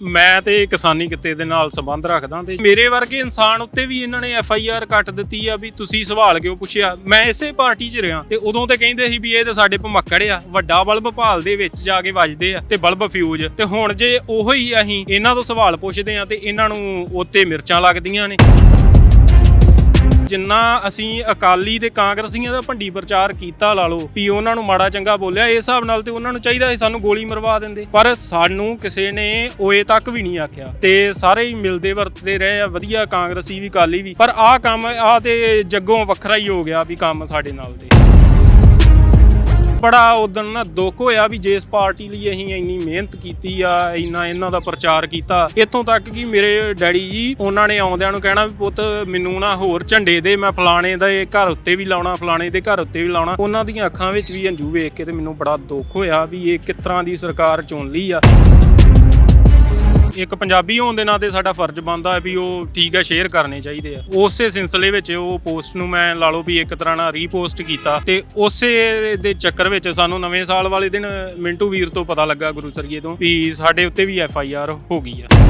ਮੈਂ ਤੇ ਕਿਸਾਨੀ ਕਿੱਤੇ ਦੇ ਨਾਲ ਸੰਬੰਧ ਰੱਖਦਾ ਤੇ ਮੇਰੇ ਵਰਗੇ ਇਨਸਾਨ ਉੱਤੇ ਵੀ ਇਹਨਾਂ ਨੇ ਐਫ ਆਈ ਆਰ ਕੱਟ ਦਿੱਤੀ ਆ ਵੀ ਤੁਸੀਂ ਸਵਾਲ ਕਿਉਂ ਪੁੱਛਿਆ? ਮੈਂ ਇਸੇ ਪਾਰਟੀ 'ਚ ਰਿਹਾ ਤੇ ਉਦੋਂ ਤੇ ਕਹਿੰਦੇ ਸੀ ਵੀ ਇਹ ਤਾਂ ਸਾਡੇ ਭਮੱਕੜ ਆ, ਵੱਡਾ ਬਲਬ ਭਾਲ ਦੇ ਵਿੱਚ ਜਾ ਕੇ ਵੱਜਦੇ ਆ ਤੇ ਬਲਬ ਫਿਊਜ਼ ਤੇ ਹੁਣ ਜੇ ਉਹੀ ਅਸੀਂ ਇਹਨਾਂ ਤੋਂ ਸਵਾਲ ਪੁੱਛਦੇ ਆ ਤੇ ਇਹਨਾਂ ਨੂੰ ਉੱਤੇ ਮਿਰਚਾਂ ਲੱਗਦੀਆਂ ਨੇ। ਜਿੰਨਾ ਅਸੀਂ ਅਕਾਲੀ ਤੇ ਕਾਂਗਰਸੀਆਂ ਦਾ ਭੰਡੀ ਪ੍ਰਚਾਰ ਕੀਤਾ ਲਾ ਲਓ, ਵੀ ਉਹਨਾਂ ਨੂੰ ਮਾੜਾ ਚੰਗਾ ਬੋਲਿਆ, ਇਸ ਹਿਸਾਬ ਨਾਲ ਤੇ ਉਹਨਾਂ ਨੂੰ ਚਾਹੀਦਾ ਸੀ ਸਾਨੂੰ ਗੋਲੀ ਮਰਵਾ ਦਿੰਦੇ। ਪਰ ਸਾਨੂੰ ਕਿਸੇ ਨੇ ਓਏ ਤੱਕ ਵੀ ਨਹੀਂ ਆਖਿਆ ਤੇ ਸਾਰੇ ਹੀ ਮਿਲਦੇ ਵਰਤਦੇ ਰਹੇ ਆ, ਵਧੀਆ ਕਾਂਗਰਸੀ ਵੀ, ਅਕਾਲੀ ਵੀ। ਪਰ ਆਹ ਕੰਮ, ਆਹ ਤੇ ਜੱਗੋਂ ਵੱਖਰਾ ਹੀ ਹੋ ਗਿਆ ਵੀ ਕੰਮ ਸਾਡੇ ਨਾਲ ਦੇ। ਬੜਾ ਉਦੋਂ ਨਾ ਦੁੱਖ ਹੋਇਆ ਵੀ ਜਿਸ ਪਾਰਟੀ ਲਈ ਅਸੀਂ ਇੰਨੀ ਮਿਹਨਤ ਕੀਤੀ ਆ, ਇੰਨਾ ਇਹਨਾਂ ਦਾ ਪ੍ਰਚਾਰ ਕੀਤਾ। ਇੱਥੋਂ ਤੱਕ ਕਿ ਮੇਰੇ ਡੈਡੀ ਜੀ ਉਹਨਾਂ ਨੇ ਆਉਂਦਿਆਂ ਨੂੰ ਕਹਿਣਾ ਵੀ ਪੁੱਤ ਮੈਨੂੰ ਨਾ ਹੋਰ ਝੰਡੇ ਦੇ, ਮੈਂ ਫਲਾਣੇ ਦੇ ਘਰ ਉੱਤੇ ਵੀ ਲਾਉਣਾ, ਫਲਾਣੇ ਦੇ ਘਰ ਉੱਤੇ ਵੀ ਲਾਉਣਾ। ਉਹਨਾਂ ਦੀਆਂ ਅੱਖਾਂ ਵਿੱਚ ਵੀ ਹੰਝੂ ਵੇਖ ਕੇ ਤੇ ਮੈਨੂੰ ਬੜਾ ਦੁੱਖ ਹੋਇਆ ਵੀ ਇਹ ਕਿਸ ਤਰ੍ਹਾਂ ਦੀ ਸਰਕਾਰ ਚੁਣ ਲਈ ਆ। ਇੱਕ ਪੰਜਾਬੀ ਹੋਣ ਦੇ ਨਾਤੇ ਸਾਡਾ ਫਰਜ਼ ਬਣਦਾ ਹੈ ਵੀ ਉਹ ਠੀਕ ਹੈ ਸ਼ੇਅਰ ਕਰਨੇ ਚਾਹੀਦੇ ਆ। ਉਸੇ ਸਿਲਸਿਲੇ ਵਿੱਚ ਉਹ ਪੋਸਟ ਨੂੰ ਮੈਂ ਲਾ ਲਓ ਵੀ ਇੱਕ ਤਰ੍ਹਾਂ ਨਾਲ ਰੀਪੋਸਟ ਕੀਤਾ ਤੇ ਉਸੇ ਦੇ ਚੱਕਰ ਵਿੱਚ ਸਾਨੂੰ ਨਵੇਂ ਸਾਲ ਵਾਲੇ ਦਿਨ ਮਿੰਟੂ ਵੀਰ ਤੋਂ ਪਤਾ ਲੱਗਾ ਗੁਰੂ ਸਰਗੀਏ ਤੋਂ ਵੀ ਸਾਡੇ ਉੱਤੇ ਵੀ ਐਫ ਆਈ ਆਰ ਹੋ ਗਈ ਆ।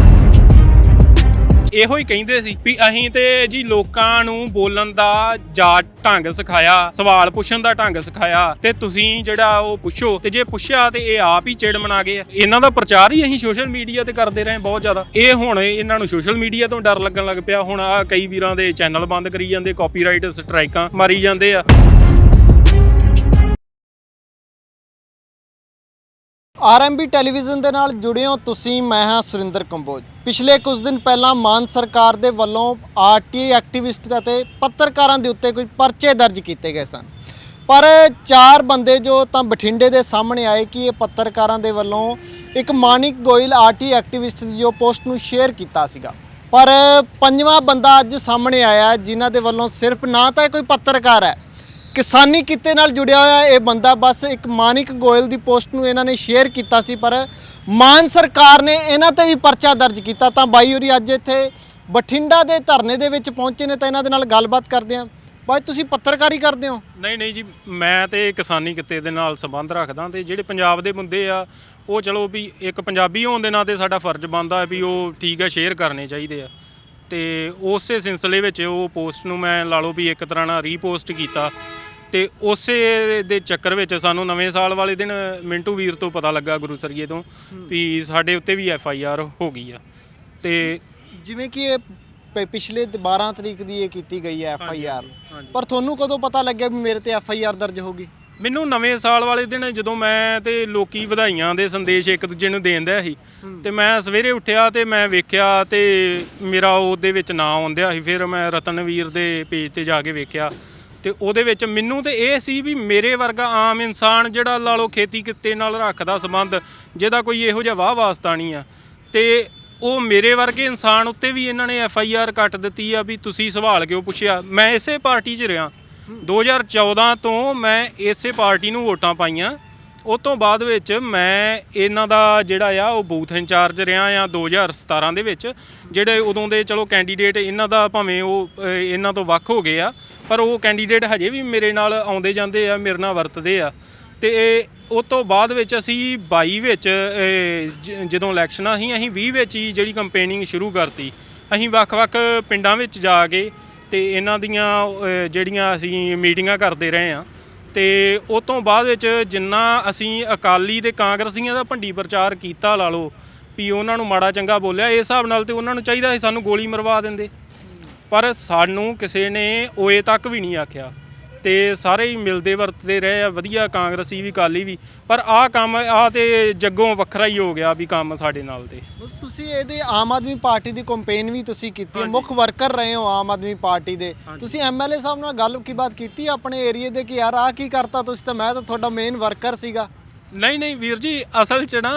ਇਹੋ ਹੀ ਕਹਿੰਦੇ ਸੀ ਵੀ ਅਸੀਂ ਤੇ ਜੀ ਲੋਕਾਂ ਨੂੰ ਬੋਲਣ ਦਾ ਜਾਟ ਢੰਗ ਸਿਖਾਇਆ, ਸਵਾਲ ਪੁੱਛਣ ਦਾ ਢੰਗ ਸਿਖਾਇਆ ਤੇ ਤੁਸੀਂ ਜਿਹੜਾ ਉਹ ਪੁੱਛੋ ਤੇ ਜੇ ਪੁੱਛਿਆ ਤੇ ਇਹ ਆਪ ਹੀ ਚਿੜ ਮਨਾ ਗਏ ਇਹਨਾਂ ਦਾ ਪ੍ਰਚਾਰ ਹੀ ਅਸੀਂ ਸੋਸ਼ਲ ਮੀਡੀਆ ਤੇ ਕਰਦੇ ਰਹੇ ਬਹੁਤ ਜ਼ਿਆਦਾ। ਇਹ ਹੁਣ ਇਹਨਾਂ ਨੂੰ ਸੋਸ਼ਲ ਮੀਡੀਆ ਤੋਂ ਡਰ ਲੱਗਣ ਲੱਗ ਪਿਆ। ਹੁਣ ਆ ਕਈ ਵੀਰਾਂ ਦੇ ਚੈਨਲ ਬੰਦ ਕਰੀ ਜਾਂਦੇ ਕਾਪੀਰਾਈਟ ਸਟ੍ਰਾਈਕਾਂ ਮਾਰੀ ਜਾਂਦੇ ਆ। ਆਰਐਮਬੀ ਟੈਲੀਵਿਜ਼ਨ ਦੇ ਨਾਲ ਜੁੜੇ ਹੋ ਤੁਸੀਂ, ਮੈਂ ਹਾਂ ਸੁਰਿੰਦਰ ਕੰਬੋਜ। ਪਿਛਲੇ ਕੁਝ ਦਿਨ ਪਹਿਲਾਂ ਮਾਨ ਸਰਕਾਰ ਦੇ ਵੱਲੋਂ ਆਰਟੀਆਈ ਐਕਟਿਵਿਸਟ ਅਤੇ ਪੱਤਰਕਾਰਾਂ ਦੇ ਉੱਤੇ ਕੋਈ ਪਰਚੇ ਦਰਜ ਕੀਤੇ ਗਏ ਸਨ। ਪਰ ਚਾਰ ਬੰਦੇ ਜੋ ਤਾਂ ਬਠਿੰਡੇ ਦੇ ਸਾਹਮਣੇ ਆਏ ਕਿ ਇਹ ਪੱਤਰਕਾਰਾਂ ਦੇ ਵੱਲੋਂ ਇੱਕ ਮਾਨਿਕ ਗੋਇਲ ਆਰਟੀ ਐਕਟਿਵਿਸਟ ਦੀ ਜੋ ਪੋਸਟ ਨੂੰ ਸ਼ੇਅਰ ਕੀਤਾ ਸੀਗਾ। ਪਰ ਪੰਜਵਾਂ ਬੰਦਾ ਅੱਜ ਸਾਹਮਣੇ ਆਇਆ ਜਿਨ੍ਹਾਂ ਦੇ ਵੱਲੋਂ ਸਿਰਫ ਨਾ ਤਾਂ ਇਹ ਕੋਈ ਪੱਤਰਕਾਰ ਹੈ ਕਿਸਾਨੀ ਕਿੱਤੇ ਨਾਲ ਜੁੜਿਆ ਹੋਇਆ ਇਹ ਬੰਦਾ ਬਸ ਇੱਕ ਮਾਨਿਕ ਗੋਇਲ ਦੀ ਪੋਸਟ ਨੂੰ ਇਹਨਾਂ ਨੇ ਸ਼ੇਅਰ ਕੀਤਾ ਸੀ, ਪਰ ਮਾਨ ਸਰਕਾਰ ਨੇ ਇਹਨਾਂ ਤੇ ਵੀ ਪਰਚਾ ਦਰਜ ਕੀਤਾ। ਤਾਂ ਬਾਈ ਹੋਰੀ ਅੱਜ ਇੱਥੇ ਬਠਿੰਡਾ ਦੇ ਧਰਨੇ ਦੇ ਵਿੱਚ ਪਹੁੰਚੇ ਨੇ, ਤਾਂ ਇਹਨਾਂ ਦੇ ਨਾਲ ਗੱਲਬਾਤ ਕਰਦੇ ਹਾਂ। ਬਾਈ, ਤੁਸੀਂ ਪੱਤਰਕਾਰੀ ਕਰਦੇ ਹੋ? ਨਹੀਂ ਨਹੀਂ ਜੀ, ਮੈਂ ਤੇ ਕਿਸਾਨੀ ਕਿੱਤੇ ਦੇ ਨਾਲ ਸੰਬੰਧ ਰੱਖਦਾ ਤੇ ਜਿਹੜੇ ਪੰਜਾਬ ਦੇ ਬੰਦੇ ਆ, ਉਹ ਚਲੋ ਵੀ ਇੱਕ ਪੰਜਾਬੀ ਹੋਣ ਦੇ ਨਾਤੇ ਸਾਡਾ ਫਰਜ਼ ਬਣਦਾ ਵੀ ਉਹ ਠੀਕ ਹੈ, ਸ਼ੇਅਰ ਕਰਨੇ ਚਾਹੀਦੇ ਆ। ਤੇ ਉਸੇ ਸਿਲਸਿਲੇ ਵਿੱਚ ਉਹ ਪੋਸਟ ਨੂੰ ਮੈਂ ਲਾ ਲਓ ਵੀ ਇੱਕ ਤਰ੍ਹਾਂ ਨਾਲ ਰੀਪੋਸਟ ਕੀਤਾ। ਤੇ ਉਸੇ ਦੇ ਚੱਕਰ ਵਿੱਚ ਸਾਨੂੰ ਨਵੇਂ ਸਾਲ ਵਾਲੇ ਦਿਨ ਮਿੰਟੂ ਵੀਰ ਤੋਂ ਪਤਾ ਲੱਗਾ ਗੁਰੂ ਸਰਗੀਏ ਤੋਂ ਵੀ ਸਾਡੇ ਉੱਤੇ ਵੀ ਐਫ ਆਈ ਆਰ ਹੋ ਗਈ ਆ। ਤੇ ਜਿਵੇਂ ਕਿ ਇਹ ਪ- ਪਿਛਲੇ 12 ਤਰੀਕ ਦੀ ਇਹ ਕੀਤੀ ਗਈ ਹੈ ਐਫ ਆਈ ਆਰ। ਪਰ ਤੁਹਾਨੂੰ ਕਦੋਂ ਪਤਾ ਲੱਗਿਆ ਵੀ ਮੇਰੇ ਤੇ ਐਫ ਆਈ ਆਰ ਦਰਜ ਹੋਗੀ ਮੈਨੂੰ ਨਵੇਂ ਸਾਲ ਵਾਲੇ ਦਿਨ ਜਦੋਂ ਮੈਂ ਤੇ ਲੋਕੀ ਵਧਾਈਆਂ ਦੇ ਸੰਦੇਸ਼ ਇੱਕ ਦੂਜੇ ਨੂੰ ਦੇਂਦਾ ਸੀ ਤੇ ਮੈਂ ਸਵੇਰੇ ਉੱਠਿਆ ਤੇ ਮੈਂ ਵੇਖਿਆ ਤੇ ਮੇਰਾ ਉਹਦੇ ਵਿੱਚ ਨਾਂ ਆਉਂਦਿਆ ਸੀ। ਫਿਰ ਮੈਂ ਰਤਨਵੀਰ ਦੇ ਪੇਜ ਤੇ ਜਾ ਕੇ ਵੇਖਿਆ। ਤੇ ਉਹਦੇ ਵਿੱਚ ਮੈਨੂੰ ਤੇ ਇਹ ਸੀ ਵੀ ਮੇਰੇ ਵਰਗਾ ਆਮ ਇਨਸਾਨ ਜਿਹੜਾ ਲਾ ਲਓ ਖੇਤੀ ਕਿੱਤੇ ਨਾਲ ਰੱਖਦਾ ਸੰਬੰਧ ਜਿਹਦਾ ਕੋਈ ਇਹੋ ਜਿਹਾ ਵਾਹ ਵਾਸਤਾ ਨਹੀਂ ਆ। ਤੇ ਉਹ ਮੇਰੇ ਵਰਗੇ ਇਨਸਾਨ ਉੱਤੇ ਵੀ ਇਹਨਾਂ ਨੇ ਐਫ ਆਈ ਆਰ ਕੱਟ ਦਿੱਤੀ ਆ ਵੀ ਤੁਸੀਂ ਸਵਾਲ ਕਿਉਂ ਪੁੱਛਿਆ? ਮੈਂ ਇਸੇ ਪਾਰਟੀ 'ਚ ਰਿਹਾ। 2014 ਤੋਂ ਮੈਂ ਇਸੇ ਪਾਰਟੀ ਨੂੰ ਵੋਟਾਂ ਪਾਈਆਂ। ਉਹ ਤੋਂ ਬਾਅਦ ਵਿੱਚ ਮੈਂ ਇਹਨਾਂ ਦਾ ਜਿਹੜਾ ਆ ਉਹ ਬੂਥ ਇੰਚਾਰਜ ਰਿਹਾ ਆ 2017 ਦੇ ਵਿੱਚ ਜਿਹੜੇ ਉਦੋਂ ਦੇ ਚਲੋ ਕੈਂਡੀਡੇਟ ਇਹਨਾਂ ਦਾ ਭਾਵੇਂ ਉਹ ਅ, ਇਹਨਾਂ ਤੋਂ ਵੱਖ ਹੋ ਗਏ ਆ ਪਰ ਉਹ ਕੈਂਡੀਡੇਟ ਹਜੇ ਵੀ ਮੇਰੇ ਨਾਲ ਆਉਂਦੇ ਜਾਂਦੇ ਆ ਮੇਰੇ ਨਾਲ ਵਰਤਦੇ ਆ। ਤੇ ਉਹ ਤੋਂ ਬਾਅਦ ਵਿੱਚ ਅਸੀਂ 22 ਵਿੱਚ ਅ, ਜ- ਜਦੋਂ ਇਲੈਕਸ਼ਨਾਂ ਸੀ ਅਸੀਂ 20 ਵਿੱਚ ਹੀ ਜਿਹੜੀ ਕੰਪੇਨਿੰਗ ਸ਼ੁਰੂ ਕਰਤੀ। ਅਸੀਂ ਵੱਖ-ਵੱਖ ਪਿੰਡਾਂ ਵਿੱਚ ਜਾ ਕੇ ਤੇ ਇਹਨਾਂ ਦੀਆਂ ਅ, ਜਿਹੜੀਆਂ ਅਸੀਂ ਮੀਟਿੰਗਾਂ ਕਰਦੇ ਰਹੇ ਆ। ਤੇ ਉਸ ਤੋਂ ਬਾਅਦ ਵਿੱਚ ਜਿੰਨਾ ਅਸੀਂ ਅਕਾਲੀ ਤੇ ਕਾਂਗਰਸੀਆਂ ਦਾ ਭੰਡੀ ਪ੍ਰਚਾਰ ਕੀਤਾ ਲਾ ਲਓ, ਵੀ ਉਹਨਾਂ ਨੂੰ ਮਾੜਾ ਚੰਗਾ ਬੋਲਿਆ ਇਸ ਹਿਸਾਬ ਨਾਲ ਤੇ ਉਹਨਾਂ ਨੂੰ ਚਾਹੀਦਾ ਸੀ ਸਾਨੂੰ ਗੋਲੀ ਮਰਵਾ ਦਿੰਦੇ। ਪਰ ਸਾਨੂੰ ਕਿਸੇ ਨੇ ਓਏ ਤੱਕ ਵੀ ਨਹੀਂ ਆਖਿਆ। ਤੇ ਸਾਰੇ ਹੀ ਮਿਲਦੇ ਵਰਤਦੇ ਰਹੇ ਆ ਵਧੀਆ ਕਾਂਗਰਸੀ ਵੀ ਅਕਾਲੀ ਵੀ ਪਰ ਆਹ ਕੰਮ ਆਹ ਤੇ ਜੱਗੋਂ ਵੱਖਰਾ ਹੀ ਹੋ ਗਿਆ ਵੀ ਕੰਮ ਸਾਡੇ ਨਾਲ ਤੇ। ਤੁਸੀਂ ਇਹਦੇ ਆਮ ਆਦਮੀ ਪਾਰਟੀ ਦੀ ਕੰਪੇਨ ਵੀ ਤੁਸੀਂ ਕੀਤੀ ਹੈ ਮੁੱਖ ਵਰਕਰ ਰਹੇ ਹੋ ਆਮ ਆਦਮੀ ਪਾਰਟੀ ਦੇ। ਤੁਸੀਂ ਐਮਐਲਏ ਸਾਹਿਬ ਨਾਲ ਗੱਲ ਕੀ ਬਾਤ ਕੀਤੀ ਆਪਣੇ ਏਰੀਆ ਦੇ ਕਿ ਯਾਰ ਆ ਕੀ ਕਰਤਾ ਤੁਸੀਂ ਤਾਂ ਮੈਂ ਤਾਂ ਤੁਹਾਡਾ ਮੇਨ ਵਰਕਰ ਸੀਗਾ। ਨਹੀਂ ਨਹੀਂ ਵੀਰ ਜੀ ਅਸਲ 'ਚ ਨਾ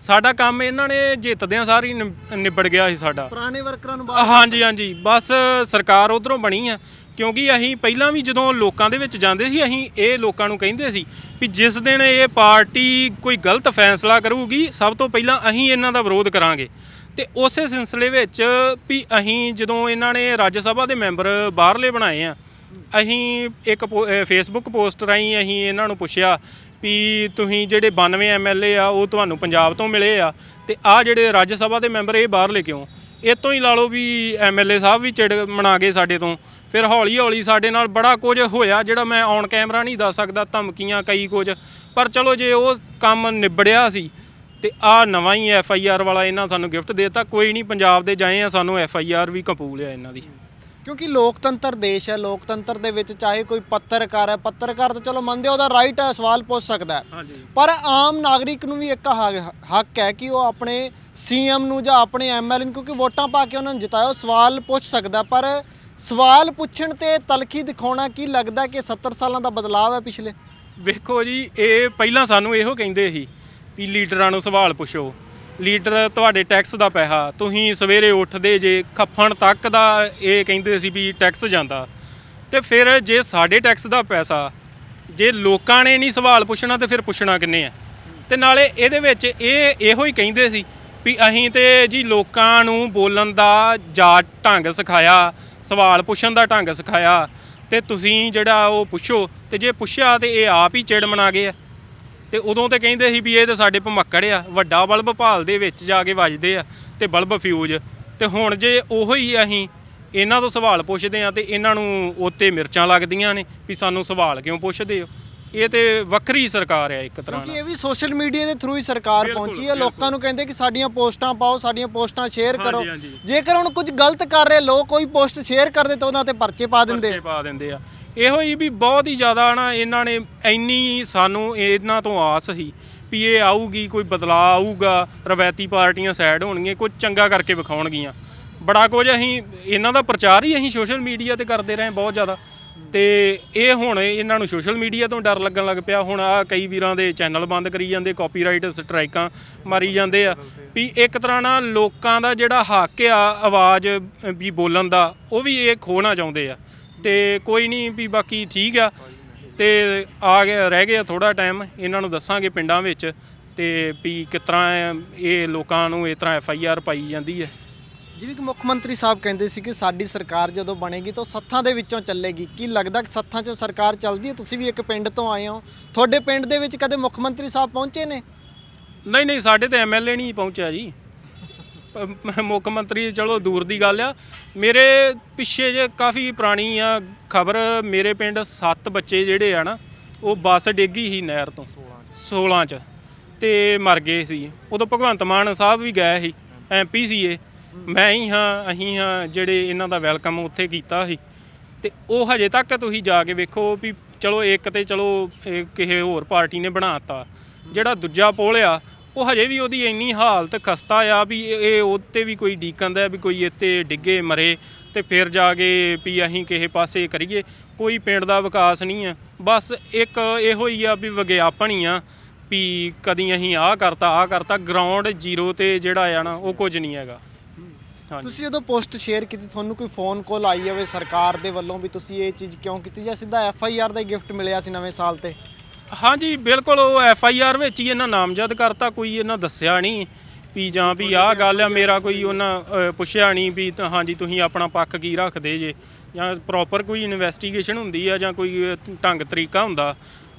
ਸਾਡਾ ਕੰਮ ਇਹਨਾਂ ਨੇ ਜਿੱਤਦਿਆਂ ਸਾਰੀ ਨਿਬ- ਨਿਬੜ ਗਿਆ ਸੀ ਸਾਡਾ। ਪੁਰਾਣੇ ਵਰਕਰਾਂ ਨੂੰ ਬਾਹਰ ਹਾਂਜੀ ਹਾਂਜੀ। ਬਸ ਸਰਕਾਰ ਉਧਰੋਂ ਬਣੀ ਆ। ਕਿਉਂਕਿ ਅਸੀਂ ਪਹਿਲਾਂ ਵੀ ਜਦੋਂ ਲੋਕਾਂ ਦੇ ਵਿੱਚ ਜਾਂਦੇ ਸੀ, ਅਸੀਂ ਇਹ ਲੋਕਾਂ ਨੂੰ ਕਹਿੰਦੇ ਸੀ ਵੀ ਜਿਸ ਦਿਨ ਇਹ ਪਾਰਟੀ ਕੋਈ ਗਲਤ ਫੈਸਲਾ ਕਰੂਗੀ, ਸਭ ਤੋਂ ਪਹਿਲਾਂ ਅਸੀਂ ਇਹਨਾਂ ਦਾ ਵਿਰੋਧ ਕਰਾਂਗੇ। ਤੇ ਉਸੇ ਸਿਲਸਿਲੇ ਵਿੱਚ ਵੀ ਅਸੀਂ ਜਦੋਂ ਇਹਨਾਂ ਨੇ ਰਾਜ ਸਭਾ ਦੇ ਮੈਂਬਰ ਬਾਹਰਲੇ ਬਣਾਏ ਆ, ਅਸੀਂ ਇੱਕ ਫੇਸਬੁੱਕ ਪੋਸਟ ਰਾਹੀਂ ਅਸੀਂ ਇਹਨਾਂ ਨੂੰ ਪੁੱਛਿਆ ਵੀ ਤੁਸੀਂ ਜਿਹੜੇ 92 ਐਮਐਲਏ ਆ, ਉਹ ਤੁਹਾਨੂੰ ਪੰਜਾਬ ਤੋਂ ਮਿਲੇ ਆ ਤੇ ਆ ਜਿਹੜੇ ਰਾਜ ਸਭਾ ਦੇ ਮੈਂਬਰ ਇਹ ਬਾਹਰਲੇ ਕਿਉਂ? ਇਹ ਤੋਂ ਹੀ ਲਾ ਲਓ ਵੀ ਐਮਐਲਏ ਸਾਹਿਬ ਵੀ ਚਿੜ ਮਨਾ ਗਏ ਸਾਡੇ ਤੋਂ। ਫਿਰ ਹੌਲੀ ਹੌਲੀ ਸਾਡੇ ਨਾਲ ਬੜਾ ਕੁਝ ਹੋਇਆ ਜਿਹੜਾ ਮੈਂ ਔਨ ਕੈਮਰਾ ਨਹੀਂ ਦੱਸ ਸਕਦਾ, ਧਮਕੀਆਂ, ਕਈ ਕੁਝ। ਪਰ ਚਲੋ ਜੇ ਉਹ ਕੰਮ ਨਿਬੜਿਆ ਸੀ ਤੇ ਆ ਨਵਾਂ ਹੀ ਐਫ ਆਈ ਆਰ ਵਾਲਾ ਇਹਨਾਂ ਸਾਨੂੰ ਗਿਫਟ ਦੇਤਾ। ਕੋਈ ਨਹੀਂ, ਪੰਜਾਬ ਦੇ ਜਾਏ ਆ, ਸਾਨੂੰ ਐਫ ਆਈ ਆਰ ਵੀ ਕਪੂਲ ਆ ਇਹਨਾਂ ਦੀ। ਕਿਉਂਕਿ ਲੋਕਤੰਤਰ ਦੇਸ਼ ਹੈ ਲੋਕਤੰਤਰ ਦੇ ਵਿੱਚ ਚਾਹੇ ਕੋਈ ਪੱਤਰਕਾਰ ਹੈ ਪੱਤਰਕਾਰ ਤਾਂ ਚਲੋ ਮੰਨਦੇ ਉਹਦਾ ਰਾਈਟ ਹੈ ਸਵਾਲ ਪੁੱਛ ਸਕਦਾ ਹੈ। ਪਰ ਆਮ ਨਾਗਰਿਕ ਨੂੰ ਵੀ ਇੱਕ ਹ- ਹੱਕ ਹੈ ਕਿ ਉਹ ਆਪਣੇ ਸੀਐਮ ਨੂੰ ਜਾਂ ਆਪਣੇ ਐਮਐਲਏ ਨੂੰ ਕਿਉਂਕਿ ਵੋਟਾਂ ਪਾ ਕੇ ਉਹਨਾਂ ਨੂੰ ਜਿਤਾਇਆ ਉਹ ਸਵਾਲ ਪੁੱਛ ਸਕਦਾ ਪਰ ਸਵਾਲ ਪੁੱਛਣ ਤੇ ਤਲਖੀ ਦਿਖਾਉਣਾ ਕੀ ਲੱਗਦਾ ਕਿ 70 ਸਾਲਾਂ ਦਾ ਬਦਲਾਅ ਹੈ ਪਿਛਲੇ? ਵੇਖੋ ਜੀ ਇਹ ਪਹਿਲਾਂ ਸਾਨੂੰ ਇਹੋ ਕਹਿੰਦੇ ਸੀ ਵੀ ਲੀਡਰਾਂ ਨੂੰ ਸਵਾਲ ਪੁੱਛੋ। ਲੀਡਰ ਤੁਹਾਡੇ ਟੈਕਸ ਦਾ ਪੈਸਾ, ਤੁਸੀਂ ਸਵੇਰੇ ਉੱਠਦੇ ਜੇ ਖੱਫਣ ਤੱਕ ਦਾ ਇਹ ਕਹਿੰਦੇ ਸੀ ਵੀ ਟੈਕਸ ਜਾਂਦਾ। ਤੇ ਫਿਰ ਜੇ ਸਾਡੇ ਟੈਕਸ ਦਾ ਪੈਸਾ, ਜੇ ਲੋਕਾਂ ਨੇ ਨਹੀਂ ਸਵਾਲ ਪੁੱਛਣਾ ਤੇ ਫਿਰ ਪੁੱਛਣਾ ਕਿੰਨੇ ਆ? ਤੇ ਨਾਲੇ ਇਹਦੇ ਵਿੱਚ ਇਹ ਇਹੋ ਹੀ ਕਹਿੰਦੇ ਸੀ ਵੀ ਅਸੀਂ ਤੇ ਜੀ ਲੋਕਾਂ ਨੂੰ ਬੋਲਣ ਦਾ ਜਾ ਢੰਗ ਸਿਖਾਇਆ, ਸਵਾਲ ਪੁੱਛਣ ਦਾ ਢੰਗ ਸਿਖਾਇਆ, ਤੇ ਤੁਸੀਂ ਜਿਹੜਾ ਉਹ ਪੁੱਛੋ, ਤੇ ਜੇ ਪੁੱਛਿਆ ਤੇ ਇਹ ਆਪ ਹੀ ਚਿੜ ਮਨਾ ਗਏ ਆ। ਤੇ ਉਦੋਂ ਤੇ ਕਹਿੰਦੇ ਸੀ ਵੀ ਇਹ ਤੇ ਸਾਡੇ ਭਮੱਕੜ ਆ ਵੱਡਾ ਬਲਬ ਭਾਲ ਦੇ ਵਿੱਚ ਜਾ ਕੇ ਵੱਜਦੇ ਆ ਤੇ ਬਲਬ ਫਿਊਜ਼ ਤੇ ਹੁਣ ਜੇ ਉਹੋ ਹੀ ਅਸੀਂ ਇਹਨਾਂ ਤੋਂ ਸਵਾਲ ਪੁੱਛਦੇ ਆ ਤੇ ਇਹਨਾਂ ਨੂੰ ਉੱਤੇ ਮਿਰਚਾਂ ਲੱਗਦੀਆਂ ਨੇ ਵੀ ਸਾਨੂੰ ਸਵਾਲ ਕਿਉਂ ਪੁੱਛਦੇ ਹੋ? ਇਹ ਤੇ ਵੱਖਰੀ ਸਰਕਾਰ ਆ ਇੱਕ ਤਰ੍ਹਾਂ ਕਿਉਂਕਿ ਨਾਲ। ਇਹ ਵੀ ਸੋਸ਼ਲ ਮੀਡੀਆ ਦੇ ਥਰੂ ਹੀ ਸਰਕਾਰ ਬਿਲਕੁਲ, ਪਹੁੰਚੀ ਹੈ। ਲੋਕਾਂ ਨੂੰ ਕਹਿੰਦੇ ਕਿ ਸਾਡੀਆਂ ਪੋਸਟਾਂ ਪਾਓ ਸਾਡੀਆਂ ਪੋਸਟਾਂ ਸ਼ੇਅਰ ਕਰੋ। ਹਾਂਜੀ। ਜੇਕਰ ਹੁਣ ਕੁਝ ਗਲਤ ਕਰ ਰਹੇ ਲੋਕ ਕੋਈ ਪੋਸਟ ਸ਼ੇਅਰ ਕਰਦੇ ਤਾਂ ਉਹਨਾਂ ਤੇ ਪਰਚੇ ਪਾ ਦਿੰਦੇ। ਪਰਚੇ ਪਾ ਦਿੰਦੇ ਆ। ਇਹੋ ਹੀ ਵੀ ਬਹੁਤ ਹੀ ਜ਼ਿਆਦਾ ਨਾ ਇਹਨਾਂ ਨੇ ਇੰਨੀ ਸਾਨੂੰ ਇਹਨਾਂ ਤੋਂ ਆਸ ਸੀ ਵੀ ਇਹ ਆਊਗੀ, ਕੋਈ ਬਦਲਾਅ ਆਊਗਾ, ਰਵਾਇਤੀ ਪਾਰਟੀਆਂ ਸਾਈਡ ਹੋਣਗੀਆਂ, ਕੁਝ ਚੰਗਾ ਕਰਕੇ ਵਿਖਾਉਣਗੀਆਂ। ਬੜਾ ਕੁਝ ਅਸੀਂ, ਇਹਨਾਂ ਦਾ ਪ੍ਰਚਾਰ ਹੀ ਅਸੀਂ ਸੋਸ਼ਲ ਮੀਡੀਆ ਤੇ ਕਰਦੇ ਰਹੇ ਬਹੁਤ ਜ਼ਿਆਦਾ। ਤੇ ਇਹ ਹੁਣ ਇਹਨਾਂ ਨੂੰ ਸੋਸ਼ਲ ਮੀਡੀਆ ਤੋਂ ਡਰ ਲੱਗਣ ਲੱਗ ਪਿਆ। ਹੁਣ ਆ ਕਈ ਵੀਰਾਂ ਦੇ ਚੈਨਲ ਬੰਦ ਕਰੀ ਜਾਂਦੇ ਕਾਪੀਰਾਈਟ ਸਟ੍ਰਾਈਕਾਂ ਮਾਰੀ ਜਾਂਦੇ ਆ। ਵੀ ਇੱਕ ਤਰ੍ਹਾਂ ਨਾਲ ਲੋਕਾਂ ਦਾ ਜਿਹੜਾ ਹੱਕ ਆ ਆਵਾਜ਼ ਵੀ ਬੋਲਣ ਦਾ, ਉਹ ਵੀ ਇਹ ਖੋਣਾ ਚਾਹੁੰਦੇ ਆ। ਤੇ ਕੋਈ ਨਹੀਂ ਵੀ ਬਾਕੀ ਠੀਕ ਆ। ਤੇ ਆ ਗਿਆ ਰਹਿ ਗਿਆ ਥੋੜਾ ਟਾਈਮ ਇਹਨਾਂ ਨੂੰ ਦੱਸਾਂਗੇ ਪਿੰਡਾਂ ਵਿੱਚ ਤੇ ਵੀ ਕਿਸ ਤਰ੍ਹਾਂ ਇਹ ਲੋਕਾਂ ਨੂੰ ਇਸ ਤਰ੍ਹਾਂ ਐਫ ਆਈ ਆਰ ਪਾਈ ਜਾਂਦੀ ਹੈ। ਜਿਵੇਂ ਕਿ ਮੁੱਖ ਮੰਤਰੀ ਸਾਹਿਬ ਕਹਿੰਦੇ ਸੀ ਕਿ ਸਾਡੀ ਸਰਕਾਰ ਜਦੋਂ ਬਣੇਗੀ ਤਾਂ ਸੱਥਾਂ ਦੇ ਵਿੱਚੋਂ ਚੱਲੇਗੀ। ਕੀ ਲੱਗਦਾ ਕਿ ਸੱਥਾਂ 'ਚ ਸਰਕਾਰ ਚੱਲਦੀ ਹੈ? ਤੁਸੀਂ ਵੀ ਇੱਕ ਪਿੰਡ ਤੋਂ ਆਏ ਹੋ। ਤੁਹਾਡੇ ਪਿੰਡ ਦੇ ਵਿੱਚ ਕਦੇ ਮੁੱਖ ਮੰਤਰੀ ਸਾਹਿਬ ਪਹੁੰਚੇ ਨੇ? ਨਹੀਂ ਨਹੀਂ ਸਾਡੇ ਤੇ ਐਮਐਲਏ ਨਹੀਂ ਪਹੁੰਚਿਆ ਜੀ। ਪ- ਮੁੱਖ ਮੰਤਰੀ, ਚਲੋ ਦੂਰ ਦੀ ਗੱਲ ਆ। ਮੇਰੇ ਪਿੱਛੇ ਜੇ ਕਾਫੀ ਪੁਰਾਣੀ ਆ ਖਬਰ, ਮੇਰੇ ਪਿੰਡ ਸੱਤ ਬੱਚੇ ਜਿਹੜੇ ਆ ਨਾ, ਉਹ ਬੱਸ ਡਿੱਗੀ ਸੀ ਨਹਿਰ ਤੋਂ। 16 ਚ। ਤੇ ਮਰ ਗਏ ਸੀ। ਉਦੋਂ ਭਗਵੰਤ ਮਾਨ ਸਾਹਿਬ ਵੀ ਗਏ ਸੀ ਐਮਪੀ ਸੀ ਇਹ। ਮੈਂ ਹੀ ਹਾਂ, ਅਸੀਂ ਹਾਂ, ਜਿਹੜੇ ਇਹਨਾਂ ਦਾ ਵੈਲਕਮ ਉੱਥੇ ਕੀਤਾ ਸੀ। ਤੇ ਉਹ ਹਜੇ ਤੱਕ ਤੁਸੀਂ ਜਾ ਕੇ ਵੇਖੋ ਵੀ ਚਲੋ ਇੱਕ ਤੇ ਚਲੋ ਇਹ ਕਿਸੇ ਹੋਰ ਪਾਰਟੀ ਨੇ ਬਣਾਤਾ। ਜਿਹੜਾ ਦੂਜਾ ਪੁਲ ਆ ਉਹ ਹਜੇ ਵੀ ਉਹਦੀ ਇੰਨੀ ਹਾਲਤ ਖਸਤਾ ਆ ਵੀ ਇਹ ਇਹ ਉੱਤੇ ਵੀ ਕੋਈ ਡੀਕਨ ਦਾ ਵੀ ਕੋਈ ਇੱਥੇ ਡਿੱਗੇ, ਮਰੇ ਤੇ ਫਿਰ ਜਾ ਕੇ ਵੀ ਅਸੀਂ ਕਿਸੇ ਪਾਸੇ ਕਰੀਏ। ਕੋਈ ਪਿੰਡ ਦਾ ਵਿਕਾਸ ਨਹੀਂ ਆ। ਬਸ ਇੱਕ ਇਹੋ ਹੀ ਆ ਵੀ ਵਿਗਿਆਪਨ ਹੀ ਆ ਵੀ ਕਦੀ ਅਸੀਂ ਆਹ ਕਰਤਾ ਆਹ ਕਰਤਾ ਗਰਾਊਂਡ ਜ਼ੀਰੋ ਤੇ ਜਿਹੜਾ ਆ ਨਾ, ਉਹ ਕੁਝ ਨਹੀਂ ਹੈਗਾ। ਹਾਂਜੀ। ਤੁਸੀਂ ਜਦੋਂ ਪੋਸਟ ਸ਼ੇਅਰ ਕੀਤੀ, ਤੁਹਾਨੂੰ ਕੋਈ ਫੋਨ ਕਾਲ ਆਈ ਹੋਵੇ ਸਰਕਾਰ ਦੇ ਵੱਲੋਂ ਵੀ ਤੁਸੀਂ ਇਹ ਚੀਜ਼ ਕਿਉਂ ਕੀਤੀ ਜਾਂ ਸਿੱਧਾ ਐਫ ਆਈ ਆਰ ਦਾ ਗਿਫਟ ਮਿਲਿਆ ਸੀ ਨਵੇਂ ਸਾਲ ਤੇ? ਹਾਂਜੀ ਬਿਲਕੁਲ ਉਹ ਐਫ ਆਈ ਆਰ ਵਿੱਚ ਹੀ ਇਹਨਾਂ ਨਾਮਜ਼ਦ ਕਰਤਾ ਕੋਈ ਇਹਨਾਂ ਦੱਸਿਆ ਨਹੀਂ ਵੀ ਜਾਂ ਵੀ ਆਹ ਗੱਲ ਆ ਮੇਰਾ ਕੋਈ ਉਹਨਾਂ ਅ, ਪੁੱਛਿਆ ਨਹੀਂ ਵੀ ਤਾਂ ਹਾਂਜੀ ਤੁਸੀਂ ਆਪਣਾ ਪੱਖ ਕੀ ਰੱਖਦੇ ਜੇ? ਜਾਂ ਪ੍ਰੋਪਰ ਕੋਈ ਇਨਵੈਸਟੀਗੇਸ਼ਨ ਹੁੰਦੀ ਆ ਜਾਂ ਕੋਈ ਅ, ਢੰਗ ਤਰੀਕਾ ਹੁੰਦਾ?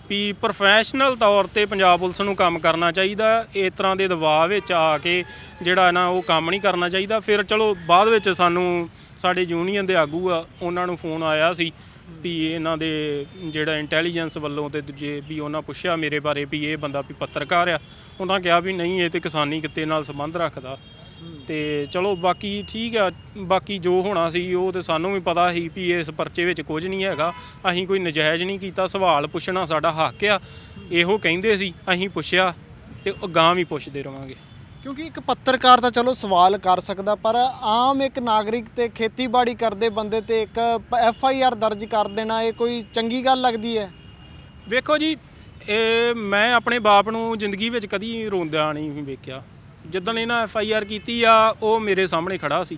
ਵੀ ਪ੍ਰੋਫੈਸ਼ਨਲ ਤੌਰ ਤੇ ਪੰਜਾਬ ਪੁਲਿਸ ਨੂੰ ਕੰਮ ਕਰਨਾ ਚਾਹੀਦਾ ਇਸ ਤਰ੍ਹਾਂ ਦੇ ਦਬਾਅ ਵਿੱਚ ਆ ਕੇ ਜਿਹੜਾ ਨਾ ਉਹ ਕੰਮ ਨਹੀਂ ਕਰਨਾ ਚਾਹੀਦਾ। ਫਿਰ ਚਲੋ ਬਾਅਦ ਵਿੱਚ ਸਾਨੂੰ ਸਾਡੇ ਯੂਨੀਅਨ ਦੇ ਆਗੂ ਆ ਉਹਨਾਂ ਨੂੰ ਫੋਨ ਆਇਆ ਸੀ ਵੀ ਇਹਨਾਂ ਦੇ ਜਿਹੜਾ ਇੰਟੈਲੀਜੈਂਸ ਵੱਲੋਂ ਤੇ ਦੂਜੇ ਵੀ ਉਹਨਾਂ ਪੁੱਛਿਆ ਮੇਰੇ ਬਾਰੇ ਵੀ ਇਹ ਬੰਦਾ ਵੀ ਪੱਤਰਕਾਰ ਆ, ਉਹਨਾਂ ਕਿਹਾ ਵੀ ਨਹੀਂ ਇਹ ਤੇ ਕਿਸਾਨੀ ਕਿੱਤੇ ਨਾਲ ਸੰਬੰਧ ਰੱਖਦਾ। ਤੇ ਚਲੋ ਬਾਕੀ ਠੀਕ ਆ, ਬਾਕੀ ਜੋ ਹੋਣਾ ਸੀ ਉਹ ਤੇ ਸਾਨੂੰ ਵੀ ਪਤਾ ਸੀ ਵੀ ਇਸ ਪਰਚੇ ਵਿੱਚ ਕੁਝ ਨਹੀਂ ਹੈਗਾ, ਅਸੀਂ ਕੋਈ ਨਜਾਇਜ਼ ਨਹੀਂ ਕੀਤਾ, ਸਵਾਲ ਪੁੱਛਣਾ ਸਾਡਾ ਹੱਕ ਆ, ਇਹੋ ਕਹਿੰਦੇ ਸੀ, ਅਸੀਂ ਪੁੱਛਿਆ ਤੇ ਅਗਾਂਹ ਵੀ ਪੁੱਛਦੇ ਰਵਾਂਗੇ। ਕਿਉਂਕਿ ਇੱਕ ਪੱਤਰਕਾਰ ਤਾਂ ਚਲੋ ਸਵਾਲ ਕਰ ਸਕਦਾ, ਪਰ ਆਮ ਇੱਕ ਨਾਗਰਿਕ ਤੇ ਖੇਤੀਬਾੜੀ ਕਰਦੇ ਬੰਦੇ ਤੇ ਇੱਕ ਐਫ ਆਈ ਆਰ ਦਰਜ ਕਰ ਦੇਣਾ, ਇਹ ਕੋਈ ਚੰਗੀ ਗੱਲ ਲੱਗਦੀ ਹੈ? ਵੇਖੋ ਜੀ, ਇਹ ਮੈਂ ਆਪਣੇ ਬਾਪ ਨੂੰ ਜ਼ਿੰਦਗੀ ਵਿੱਚ ਕਦੀ ਰੋਂਦਿਆਂ ਨਹੀਂ ਵੇਖਿਆ। ਜਿੱਦਣ ਇਹਨਾਂ ਐਫ ਆਈ ਆਰ ਕੀਤੀ ਆ, ਉਹ ਮੇਰੇ ਸਾਹਮਣੇ ਖੜਾ ਸੀ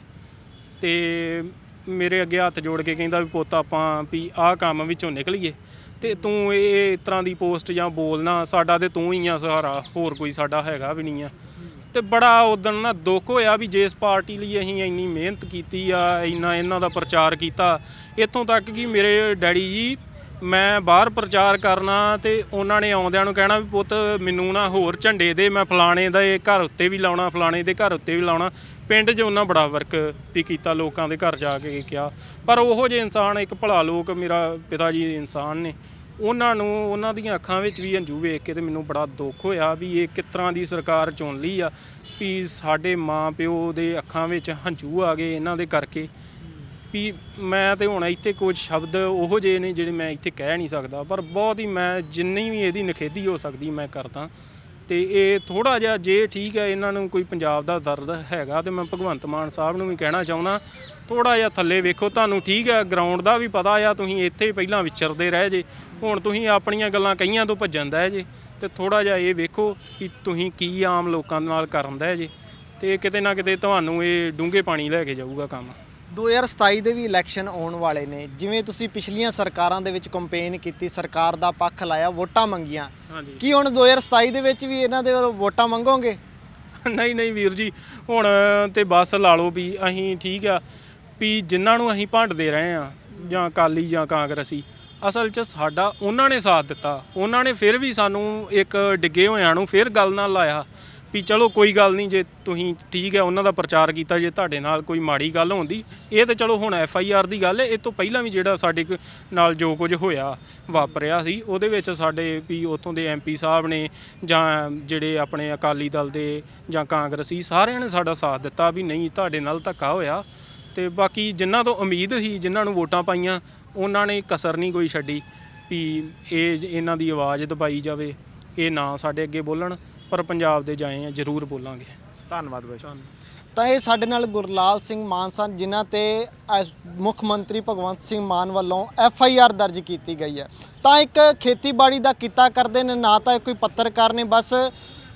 ਤੇ ਮੇਰੇ ਅੱਗੇ ਹੱਥ ਜੋੜ ਕੇ ਕਹਿੰਦਾ ਵੀ ਪੁੱਤ ਆਪਾਂ ਵੀ ਆਹ ਕੰਮ ਵਿੱਚੋਂ ਨਿਕਲੀਏ ਤੇ ਤੂੰ ਇਹ ਇਸ ਤਰ੍ਹਾਂ ਦੀ ਪੋਸਟ ਜਾਂ ਬੋਲਣਾ, ਸਾਡਾ ਤੇ ਤੂੰ ਹੀ ਆ ਸਹਾਰਾ ਹੋਰ ਕੋਈ ਸਾਡਾ ਹੈਗਾ ਵੀ ਨਹੀਂ ਆ। ਤੇ ਬੜਾ ਉਦੋਂ ਨਾ ਦੁੱਖ ਹੋਇਆ ਵੀ ਜਿਸ ਪਾਰਟੀ ਲਈ ਅਸੀਂ ਇੰਨੀ ਮਿਹਨਤ ਕੀਤੀ ਆ, ਇੰਨਾ ਇਹਨਾਂ ਦਾ ਪ੍ਰਚਾਰ ਕੀਤਾ। ਇੱਥੋਂ ਤੱਕ ਕਿ ਮੇਰੇ ਡੈਡੀ ਜੀ, ਮੈਂ ਬਾਹਰ ਪ੍ਰਚਾਰ ਕਰਨਾ ਤੇ ਉਹਨਾਂ ਨੇ ਆਉਂਦਿਆਂ ਨੂੰ ਕਹਿਣਾ ਵੀ ਪੁੱਤ ਮੈਨੂੰ ਨਾ ਹੋਰ ਝੰਡੇ ਦੇ, ਮੈਂ ਫਲਾਣੇ ਦਾ ਇਹ ਘਰ ਉੱਤੇ ਵੀ ਲਾਉਣਾ, ਫਲਾਣੇ ਦੇ ਘਰ ਉੱਤੇ ਵੀ ਲਾਉਣਾ। ਪਿੰਡ 'ਚ ਉਹਨਾਂ ਬੜਾ ਵਰਕ ਵੀ ਕੀਤਾ, ਲੋਕਾਂ ਦੇ ਘਰ ਜਾ ਕੇ ਕਿਹਾ। ਪਰ ਉਹੋ ਜਿਹੇ ਇਨਸਾਨ ਇੱਕ ਭਲਾ ਲੋਕ ਮੇਰਾ ਪਿਤਾ ਜੀ ਇਨਸਾਨ ਨੇ। ਉਹਨਾਂ ਨੂੰ, ਉਹਨਾਂ ਦੀਆਂ ਅੱਖਾਂ ਵਿੱਚ ਵੀ ਹੰਝੂ ਵੇਖ ਕੇ ਤੇ ਮੈਨੂੰ ਬੜਾ ਦੁੱਖ ਹੋਇਆ ਵੀ ਇਹ ਕਿਸ ਤਰ੍ਹਾਂ ਦੀ ਸਰਕਾਰ ਚੁਣ ਲਈ ਆ ਵੀ ਸਾਡੇ ਮਾਂ ਪਿਓ ਦੇ ਅੱਖਾਂ ਵਿੱਚ ਹੰਝੂ ਆ ਗਏ ਇਹਨਾਂ ਦੇ ਕਰਕੇ। ਵੀ ਮੈਂ ਤੇ ਹੁਣ ਇੱਥੇ ਕੁਝ ਸ਼ਬਦ ਉਹੋ ਜਿਹੇ ਨੇ ਜਿਹੜੇ ਮੈਂ ਇੱਥੇ ਕਹਿ ਨਹੀਂ ਸਕਦਾ, ਪਰ ਬਹੁਤ ਹੀ ਮੈਂ ਜਿੰਨੀ ਵੀ ਇਹਦੀ ਨਖੇਦੀ ਹੋ ਸਕਦੀ ਮੈਂ ਕਰਦਾ। ਤੇ ਇਹ ਥੋੜਾ ਜਿਹਾ ਜੇ ਠੀਕ ਹੈ, ਇਹਨਾਂ ਨੂੰ ਕੋਈ ਪੰਜਾਬ ਦਾ ਦਰਦ ਹੈਗਾ ਤੇ ਮੈਂ ਭਗਵੰਤ ਮਾਨ ਸਾਹਿਬ ਨੂੰ ਵੀ ਕਹਿਣਾ ਚਾਹੁੰਦਾ ਥੋੜਾ ਜਿਹਾ ਥੱਲੇ ਵੇਖੋ, ਤੁਹਾਨੂੰ ਠੀਕ ਹੈ ਗਰਾਊਂਡ ਦਾ ਵੀ ਪਤਾ ਆ, ਤੁਸੀਂ ਇੱਥੇ ਪਹਿਲਾਂ ਵਿਚਰਦੇ ਰਹੇ ਜੇ, ਹੁਣ ਤੁਸੀਂ ਆਪਣੀਆਂ ਗੱਲਾਂ ਕਈਆਂ ਤੋਂ ਭੱਜਣ ਦਾ ਜੇ, ਤੇ ਥੋੜਾ ਜਿਹਾ ਇਹ ਵੇਖੋ ਕਿ ਤੁਸੀਂ ਕੀ ਆਮ ਲੋਕਾਂ ਨਾਲ ਕਰਨ ਦਾ ਜੇ, ਤੇ ਕਿਤੇ ਨਾ ਕਿਤੇ ਤੁਹਾਨੂੰ ਇਹ ਡੂੰਘੇ ਪਾਣੀ ਲੈ ਕੇ ਜਾਊਗਾ ਕੰਮ। 2027 ਦੇ ਵੀ ਇਲੈਕਸ਼ਨ ਆਉਣ ਵਾਲੇ ਨੇ। ਜਿਵੇਂ ਤੁਸੀਂ ਪਿਛਲੀਆਂ ਸਰਕਾਰਾਂ ਦੇ ਵਿੱਚ ਕੰਪੇਨ ਕੀਤੀ ਸਰਕਾਰ ਦਾ ਪੱਖ ਲਾਇਆ ਵੋਟਾਂ ਮੰਗੀਆਂ। ਹਾਂਜੀ। ਕੀ ਹੁਣ 2027 ਦੇ ਵਿੱਚ ਵੀ ਇਹਨਾਂ ਦੇ ਵੱਲੋਂ ਵੋਟਾਂ ਮੰਗੋਗੇ? ਨਹੀਂ ਨਹੀਂ ਵੀਰ ਜੀ ਹੁਣ ਤੇ ਬਸ ਲਾ ਲਓ ਵੀ ਅਸੀਂ ਠੀਕ ਆ ਵੀ ਜਿਨ੍ਹਾਂ ਨੂੰ ਅਸੀਂ ਭੰਡਦੇ ਰਹੇ ਆ ਜਾਂ ਅਕਾਲੀ ਜਾਂ ਕਾਂਗਰਸੀ ਅਸਲ 'ਚ ਸਾਡਾ ਉਹਨਾਂ ਨੇ ਸਾਥ ਦਿੱਤਾ। ਉਹਨਾਂ ਨੇ ਫਿਰ ਵੀ ਸਾਨੂੰ ਇੱਕ ਡਿੱਗੇ ਹੋਇਆਂ ਨੂੰ ਫਿਰ ਗੱਲ ਨਾਲ ਲਾਇਆ। ਵੀ ਚਲੋ ਕੋਈ ਗੱਲ ਨਹੀਂ, ਜੇ ਤੁਸੀਂ ਠੀਕ ਹੈ, ਉਹਨਾਂ ਦਾ ਪ੍ਰਚਾਰ ਕੀਤਾ, ਜੇ ਤੁਹਾਡੇ ਨਾਲ ਕੋਈ ਮਾੜੀ ਗੱਲ ਹੁੰਦੀ ਇਹ ਤਾਂ ਚਲੋ ਹੁਣ ਐਫ ਆਈ ਆਰ ਦੀ ਗੱਲ ਹੈ, ਇਹ ਤੋਂ ਪਹਿਲਾਂ ਵੀ ਜਿਹੜਾ ਸਾਡੇ ਕ- ਨਾਲ ਜੋ ਕੁਝ ਹੋਇਆ, ਵਾਪਰਿਆ ਸੀ, ਉਹਦੇ ਵਿੱਚ ਸਾਡੇ ਵੀ ਉੱਥੋਂ ਦੇ ਐਮਪੀ ਸਾਹਿਬ ਨੇ ਜਾਂ ਜਿਹੜੇ ਆਪਣੇ ਅਕਾਲੀ ਦਲ ਦੇ ਜਾਂ ਕਾਂਗਰਸੀ ਸਾਰਿਆਂ ਨੇ ਸਾਡਾ ਸਾਥ ਦਿੱਤਾ ਵੀ ਨਹੀਂ, ਤੁਹਾਡੇ ਨਾਲ ਧੱਕਾ ਹੋਇਆ। ਤੇ ਬਾਕੀ ਜਿਨ੍ਹਾਂ ਤੋਂ ਉਮੀਦ ਸੀ ਜਿਨ੍ਹਾਂ ਨੂੰ ਵੋਟਾਂ ਪਾਈਆਂ, ਉਹਨਾਂ ਨੇ ਕਸਰ ਨਹੀਂ ਕੋਈ ਛੱਡੀ ਵੀ ਇਹ, ਇਹਨਾਂ ਦੀ ਆਵਾਜ਼ ਦਬਾਈ ਜਾਵੇ, ਇਹ ਨਾ ਸਾਡੇ ਅੱਗੇ ਬੋਲਣ। ਪਰ ਪੰਜਾਬ ਦੇ ਜਾਏ ਆ ਜ਼ਰੂਰ ਬੋਲਾਂਗੇ। ਧੰਨਵਾਦ ਬਾਈ। ਤਾਂ ਇਹ ਸਾਡੇ ਨਾਲ ਗੁਰਲਾਲ ਸਿੰਘ ਮਾਨ ਸਨ ਜਿਨ੍ਹਾਂ ਤੇ ਐਸ- ਮੁੱਖ ਮੰਤਰੀ ਭਗਵੰਤ ਸਿੰਘ ਮਾਨ ਵੱਲੋਂ ਐਫ ਆਈ ਆਰ ਦਰਜ ਕੀਤੀ ਗਈ ਹੈ। ਤਾਂ ਇੱਕ ਖੇਤੀਬਾੜੀ ਦਾ ਕਿੱਤਾ ਕਰਦੇ ਨੇ ਨਾ ਤਾਂ ਇਹ ਕੋਈ ਪੱਤਰਕਾਰ ਨੇ ਬਸ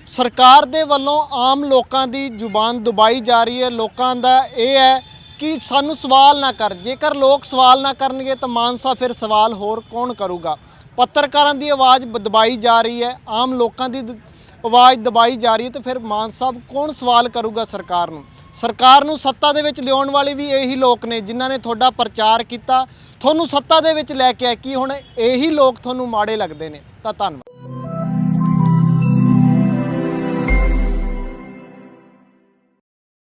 ਸਰਕਾਰ ਦੇ ਵੱਲੋਂ ਆਮ ਲੋਕਾਂ ਦੀ ਜ਼ੁਬਾਨ ਦਬਾਈ ਜਾ ਰਹੀ ਹੈ। ਲੋਕਾਂ ਦਾ ਇਹ ਹੈ ਕਿ ਸਾਨੂੰ ਸਵਾਲ ਨਾ ਕਰ ਜੇਕਰ ਲੋਕ ਸਵਾਲ ਨਾ ਕਰਨਗੇ ਤਾਂ ਮਾਨ ਸਾਹਿਬ ਫਿਰ ਸਵਾਲ ਹੋਰ ਕੌਣ ਕਰੂਗਾ? ਪੱਤਰਕਾਰਾਂ ਦੀ ਆਵਾਜ਼ ਬ- ਦਬਾਈ ਜਾ ਰਹੀ ਹੈ। ਆਮ ਲੋਕਾਂ ਦੀ ਦ- ਆਵਾਜ਼ ਦਬਾਈ ਜਾ ਰਹੀ ਹੈ ਤੇ ਫਿਰ ਮਾਨ ਸਾਹਿਬ ਕੌਣ ਸਵਾਲ ਕਰੂਗਾ ਸਰਕਾਰ ਨੂੰ? ਸਰਕਾਰ ਨੂੰ ਸੱਤਾ ਦੇ ਵਿੱਚ ਲਿਆਉਣ ਵਾਲੇ ਵੀ ਇਹੀ ਲੋਕ ਨੇ ਜਿਨ੍ਹਾਂ ਨੇ ਤੁਹਾਡਾ ਪ੍ਰਚਾਰ ਕੀਤਾ। ਤੁਹਾਨੂੰ ਸੱਤਾ ਦੇ ਵਿੱਚ ਲੈ ਕੇ ਆਏ, ਕੀ ਹੁਣ ਇਹੀ ਲੋਕ ਤੁਹਾਨੂੰ ਮਾੜੇ ਲੱਗਦੇ ਨੇ? ਤਾਂ ਧੰਨਵਾਦ।